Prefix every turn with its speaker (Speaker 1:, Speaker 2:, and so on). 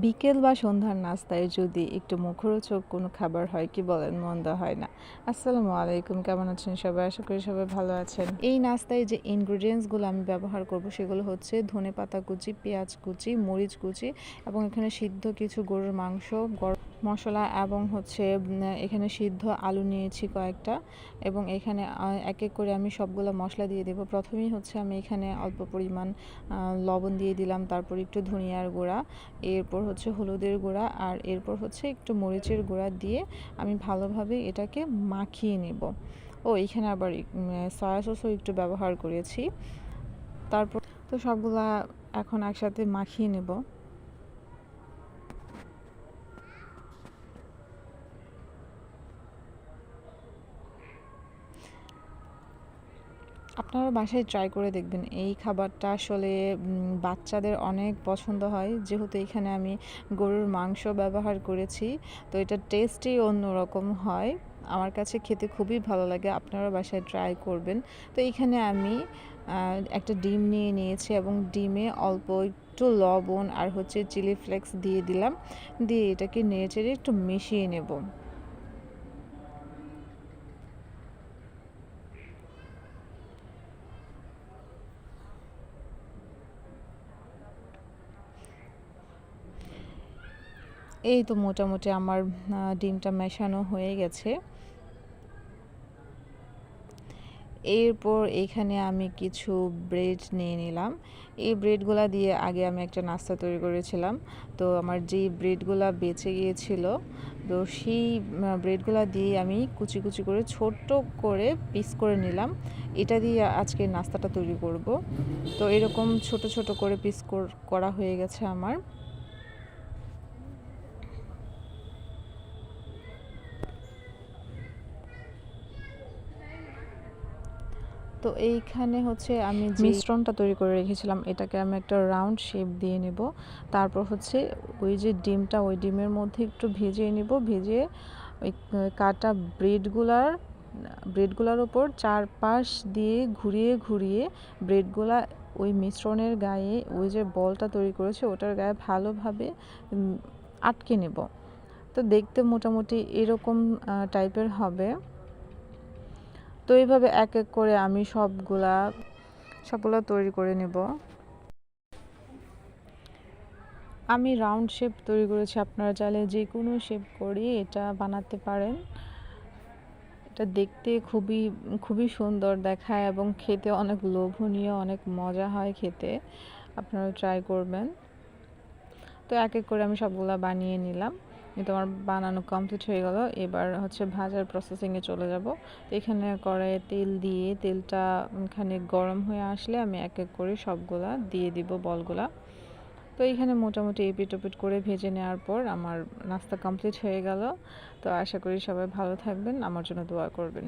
Speaker 1: বিকেল বা সন্ধ্যার নাস্তায় যদি একটু মুখরোচক কোনো খাবার হয় কি বলেন? মন্দ হয় না। আসসালামু আলাইকুম, কেমন আছেন সবাই? আশা করি সবাই ভালো আছেন। এই নাস্তায় যে ইনগ্রিডিয়েন্টসগুলো আমি ব্যবহার করব সেগুলো হচ্ছে ধনে পাতা কুচি, পেঁয়াজ কুচি, মরিচ কুচি এবং এখানে সিদ্ধ কিছু গরুর মাংস মশলা এবং হচ্ছে এখানে সিদ্ধ আলু নিয়েছি কয়েকটা এবং এখানে এক এক করে আমি সবগুলো মশলা দিয়ে দেবো। প্রথমেই হচ্ছে আমি এখানে অল্প পরিমাণ লবণ দিয়ে দিলাম, তারপর একটু ধনিয়ার গুঁড়া, এরপর হচ্ছে হলুদের গুঁড়া আর এরপর হচ্ছে একটু মরিচের গুঁড়া দিয়ে আমি ভালোভাবে এটাকে মাখিয়ে নেব। ও, এখানে আবার সয়া সসও একটু ব্যবহার করেছি। তারপর তো সবগুলা এখন একসাথে মাখিয়ে নেব। আপনারা বাসায় ট্রাই করে দেখবেন। এই খাবারটা আসলে বাচ্চাদের অনেক পছন্দ হয়। যেহেতু এখানে আমি গরুর মাংস ব্যবহার করেছি, তো এটা টেস্টই অন্যরকম হয়। আমার কাছে খেতে খুবই ভালো লাগে, আপনারা বাসায় ট্রাই করবেন। তো এখানে আমি একটা ডিম নিয়ে নিয়েছি এবং ডিমে অল্প একটু লবণ আর হচ্ছে চিলি ফ্লেক্স দিয়ে দিলাম। দিয়ে এটাকে নেড়ে চেড়ে একটু মিশিয়ে নেব। এই তো মোটামুটি আমার ডিমটা মেশানো হয়ে গেছে। এরপর এখানে আমি কিছু ব্রেড নিয়ে নিলাম। এই ব্রেডগুলা দিয়ে আগে আমি একটা নাস্তা তৈরি করেছিলাম। তো আমার যেই ব্রেডগুলা বেঁচে গিয়েছিল, তো সেই ব্রেডগুলা দিয়ে আমি কুচি কুচি করে ছোট্ট করে পিস করে নিলাম। এটা দিয়ে আজকে নাস্তাটা তৈরি করব। তো এরকম ছোট ছোট করে পিস করা হয়ে গেছে আমার। তো এইখানে হচ্ছে আমি মিশ্রণটা তৈরি করে রেখেছিলাম এটাকে আমি একটা রাউন্ড শেপ দিয়ে নেব। তারপর হচ্ছে ওই যে ডিমটা ওই ডিমের মধ্যে একটু ভেজে নেব। ভেজে ওই কাটা ব্রেডগুলার ব্রেডগুলার ওপর চারপাশ দিয়ে ঘুরিয়ে ঘুরিয়ে ব্রেডগুলা ওই মিশ্রণের গায়ে ওই যে বলটা তৈরি করেছে ওটার গায়ে ভালোভাবে আটকে নেব। তো দেখতে মোটামুটি এরকম টাইপের হবে। তো এইভাবে এক এক করে আমি সবগুলা, সবগুলো তৈরি করে নেব। আমি রাউন্ড শেপ তৈরি করেছি, আপনারা চাইলে যে কোনো শেপ করি এটা বানাতে পারেন। এটা দেখতে খুবই খুবই সুন্দর দেখায় এবং খেতে অনেক লোভনীয়, অনেক মজা হয় খেতে। আপনারা ট্রাই করবেন। তো এক এক করে আমি সবগুলা বানিয়ে নিলাম। কিন্তু আমার বানানো কমপ্লিট হয়ে গেল। এবার হচ্ছে ভাজার প্রসেসিংয়ে চলে যাব। তো এখানে কড়াইয়ে তেল দিয়ে, তেলটা এখানে গরম হয়ে আসলে আমি এক এক করে সবগুলা দিয়ে দিব বলগুলা। তো এখানে মোটামুটি এপিট ওপিট করে ভেজে নেওয়ার পর আমার নাস্তা কমপ্লিট হয়ে গেল। তো আশা করি সবাই ভালো থাকবেন। আমার জন্য দোয়া করবেন।